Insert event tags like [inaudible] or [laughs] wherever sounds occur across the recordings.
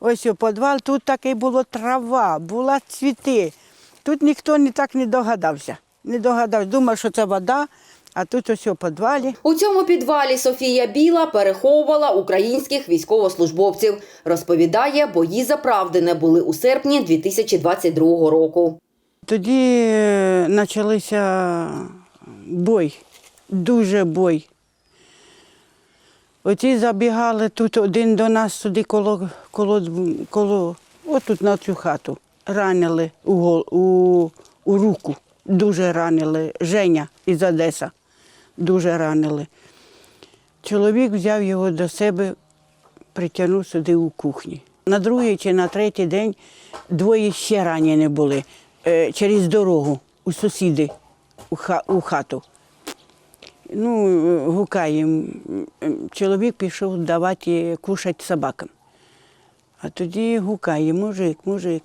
Ось у підвал, тут таки було трава, була цвіти. Тут ніхто не так не догадався. Не догадався. Думав, що це вода, а тут ось у підвалі. У цьому підвалі Софія Біла переховувала українських військовослужбовців. Розповідає, бої за правди були у серпні 2022 року. Тоді е, почалися бой, дуже бой. Оті забігали тут один до нас сюди коло, коло, коло отут на цю хату. Ранили у, у, у руку, дуже ранили. Женя із Одеса дуже ранили. Чоловік взяв його до себе, притягнув сюди у кухні. На другий чи на третій день двоє ще ранені були е, через дорогу у сусіди у хату. Ну, е, гукає. Чоловік пішов давати кушати собакам. А тоді гукає, мужик, мужик,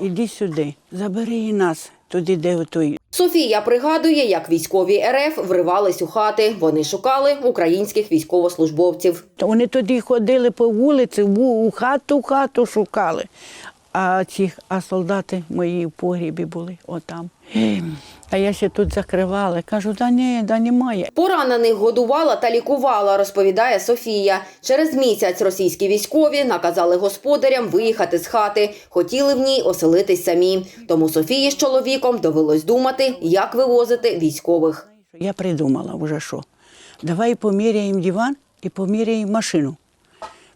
іди сюди, забери і нас туди, де той Софія пригадує, як військові РФ вривались у хати. Вони шукали українських військовослужбовців. Вони тоді ходили по вулиці, у хату, хату шукали. А ці, а солдати мої в погрібі були отам. А я ще тут закривала. Кажу, да ні, да немає. Поранених годувала та лікувала, розповідає Софія. Через місяць російські військові наказали господарям виїхати з хати. Хотіли в ній оселитись самі. Тому Софії з чоловіком довелось думати, як вивозити військових. Я придумала вже що. Давай поміряємо диван і поміряємо машину.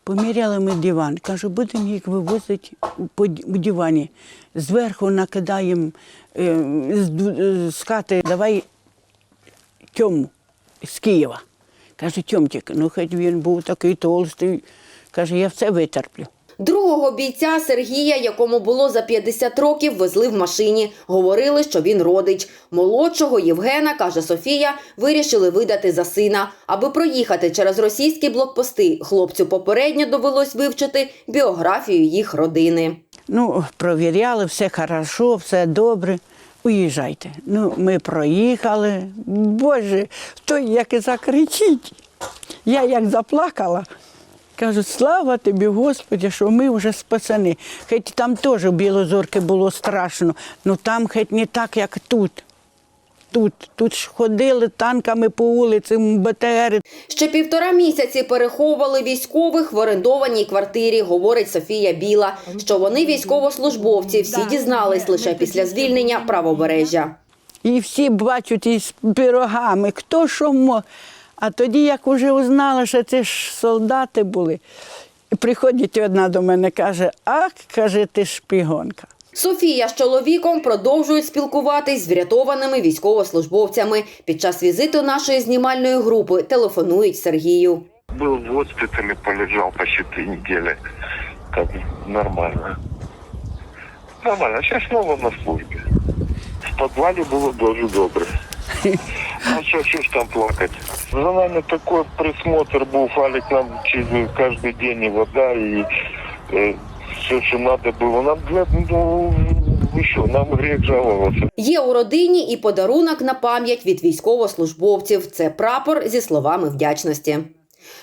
Поміряли ми диван. Кажу, будемо їх вивозити по дивані. Зверху накидаємо е, з, з хати, давай тьому з Києва. Каже, Тьомчик, ну хоч він був такий толстий. Каже, я все витерплю. Другого бійця Сергія, якому було за 50 років, везли в машині. Говорили, що він родич. Молодшого Євгена, каже Софія, вирішили видати за сина. Аби проїхати через російські блокпости, хлопцю попередньо довелось вивчити біографію їх родини. Ну, провіряли, все хорошо, все добре. Уїжджайте. Ну, ми проїхали. Боже, той як і закричить. Я як заплакала. Кажу, слава тобі, Господи, що ми вже спасені. Хоч там теж у Білозорки було страшно, але там хоч не так, як тут. Тут, тут ж ходили танками по вулиці, БТРи. Ще півтора місяці переховували військових в орендованій квартирі, говорить Софія Біла. Що вони військовослужбовці, всі дізнались лише після звільнення правобережжя. І всі бачать із пирогами, хто що мог. А тоді, як вже узнала, що це ж солдати були, приходить одна до мене каже, ах, каже, ти шпігонка. Софія з чоловіком продовжують спілкуватись з врятованими військовослужбовцями. Під час візиту нашої знімальної групи телефонують Сергію. Был в госпитале, полежал почти три недели. Как бы нормально. Нормально. Сейчас снова на службе. В подвале было дуже добре. [laughs] А что, что ж там плакать? За нами такой присмотр был, Алик нам через каждый день и вода, и все, что надо было. Нам, для- ну, еще, нам грех жаловаться. Є у родині і подарунок на пам'ять від військовослужбовців. Це прапор зі словами вдячності.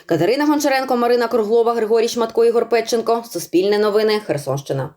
Катерина Гончаренко, Марина Круглова, Григорій Шматко, Ігор Петченко. Суспільне новини. Херсонщина.